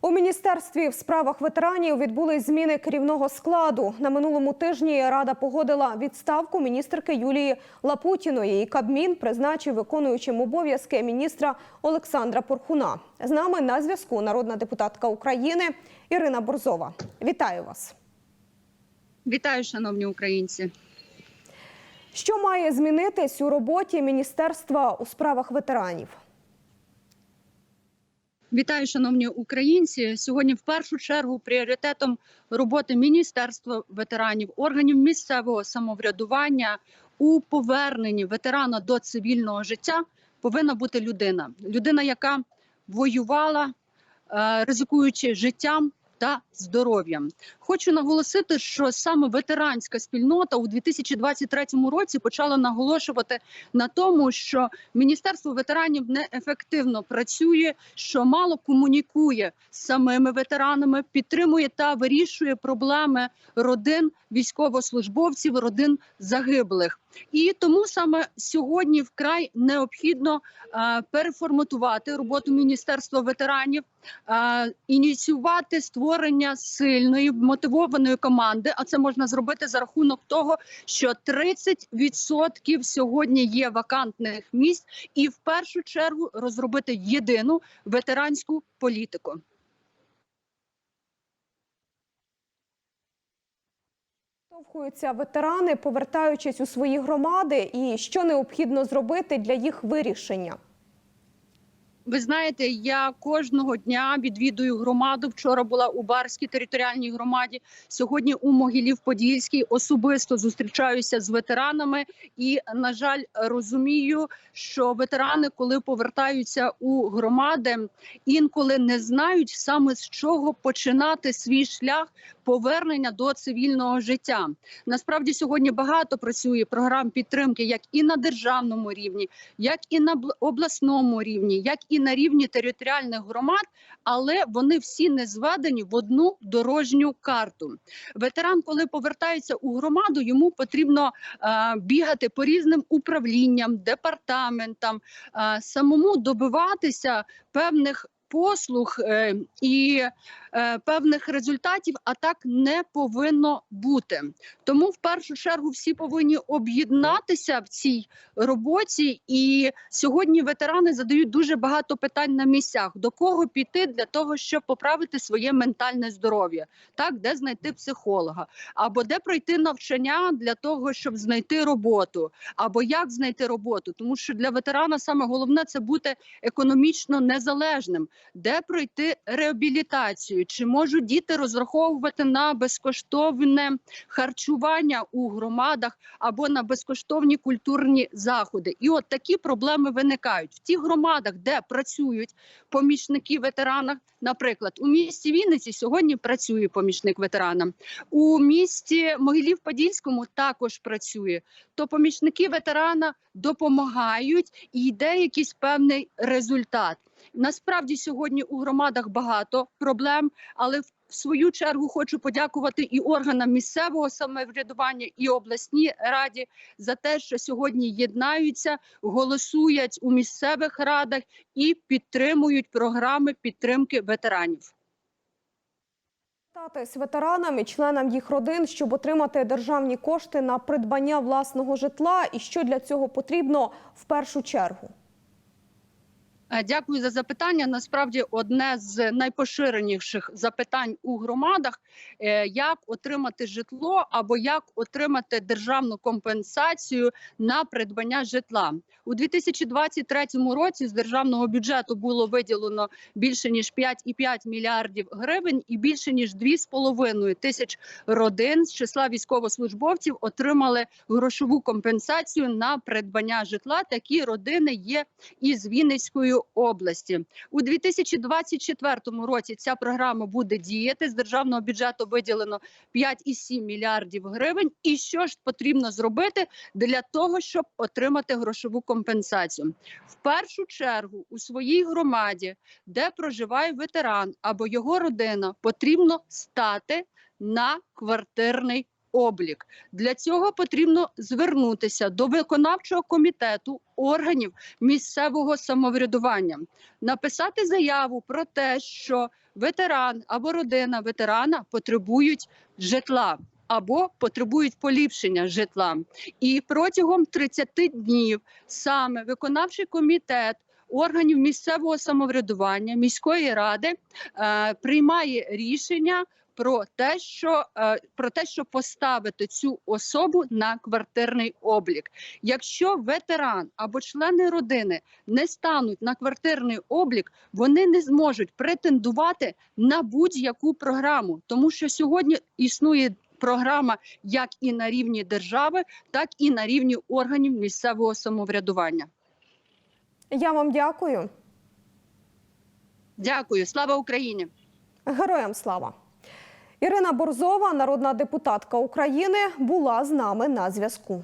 У міністерстві в справах ветеранів відбулись зміни керівного складу. На минулому тижні рада погодила відставку міністерки Юлії Лапутіної. І Кабмін призначив виконуючим обов'язки міністра Олександра Порхуна. З нами на зв'язку народна депутатка України Ірина Борзова. Вітаю вас. Вітаю, шановні українці. Що має змінитись у роботі міністерства у справах ветеранів? Вітаю, шановні українці. Сьогодні, в першу чергу, пріоритетом роботи Міністерства ветеранів, органів місцевого самоврядування у поверненні ветерана до цивільного життя повинна бути людина. Людина, яка воювала, е, ризикуючи життям. Та здоров'ям хочу наголосити, що саме ветеранська спільнота у 2023 році почала наголошувати на тому, що Міністерство ветеранів неефективно працює, що мало комунікує з самими ветеранами, підтримує та вирішує проблеми родин військовослужбовців, родин загиблих. І тому саме сьогодні вкрай необхідно е, переформатувати роботу міністерства ветеранів, е, ініціювати створення сильної мотивованої команди. А це можна зробити за рахунок того, що 30% сьогодні є вакантних місць, і в першу чергу розробити єдину ветеранську політику. Штовхуються ветерани, повертаючись у свої громади, і що необхідно зробити для їх вирішення? Ви знаєте, я кожного дня відвідую громаду. Вчора була у Барській територіальній громаді. Сьогодні у Могилів-Подільській особисто зустрічаюся з ветеранами, і на жаль, розумію, що ветерани, коли повертаються у громади, інколи не знають саме з чого починати свій шлях повернення до цивільного життя. Насправді сьогодні багато працює програм підтримки, як і на державному рівні, як і на обласному рівні, як і на рівні територіальних громад, але вони всі не зведені в одну дорожню карту. Ветеран, коли повертається у громаду, йому потрібно е, бігати по різним управлінням, департаментам, е, самому добиватися певних. Послуг е, і певних результатів, а так не повинно бути. Тому в першу чергу всі повинні об'єднатися в цій роботі. І сьогодні ветерани задають дуже багато питань на місцях: до кого піти для того, щоб поправити своє ментальне здоров'я, так де знайти психолога, або де пройти навчання для того, щоб знайти роботу, або як знайти роботу, тому що для ветерана саме головне це бути економічно незалежним, де пройти реабілітацію, чи можуть діти розраховувати на безкоштовне харчування у громадах або на безкоштовні культурні заходи. І от такі проблеми виникають в тих громадах, де працюють помічники ветерана. Наприклад, у місті Вінниці сьогодні працює помічник ветерана. У місті Могилів-Подільському також працює. То помічники ветерана допомагають і йде якийсь певний результат. Насправді сьогодні у громадах багато проблем, але в свою чергу хочу подякувати і органам місцевого самоврядування, і обласній раді за те, що сьогодні єднаються, голосують у місцевих радах і підтримують програми підтримки ветеранів. Стати з ветеранам і членам їх родин, щоб отримати державні кошти на придбання власного житла, і що для цього потрібно в першу чергу. Е, Дякую за запитання. Насправді, одне з найпоширеніших запитань у громадах: е, як отримати житло або як отримати державну компенсацію на придбання житла у 2023 році. З державного бюджету було виділено більше ніж 5,5 мільярдів гривень, і більше ніж 2,5 тисяч родин з числа військовослужбовців отримали грошову компенсацію на придбання житла. Такі родини є із Вінницької області у 2024 році. Ця програма буде діяти з державного бюджету. Виділено 5,7 мільярдів гривень. І що ж потрібно зробити для того, щоб отримати грошову компенсацію? В першу чергу у своїй громаді, де проживає ветеран або його родина, потрібно стати на квартирний облік. Для цього потрібно звернутися до виконавчого комітету органів місцевого самоврядування, написати заяву про те, що ветеран або родина ветерана потребують житла. Або потребують поліпшення житла, і протягом 30 днів саме виконавчий комітет органів місцевого самоврядування міської ради е, приймає рішення про те, що е, про те, щоб поставити цю особу на квартирний облік. Якщо ветеран або члени родини не стануть на квартирний облік, вони не зможуть претендувати на будь-яку програму, тому що сьогодні існує. Програма як і на рівні держави, так і на рівні органів місцевого самоврядування. Я вам дякую. Дякую, слава Україні! Героям слава. Ірина Борзова, народна депутатка України, була з нами на зв'язку.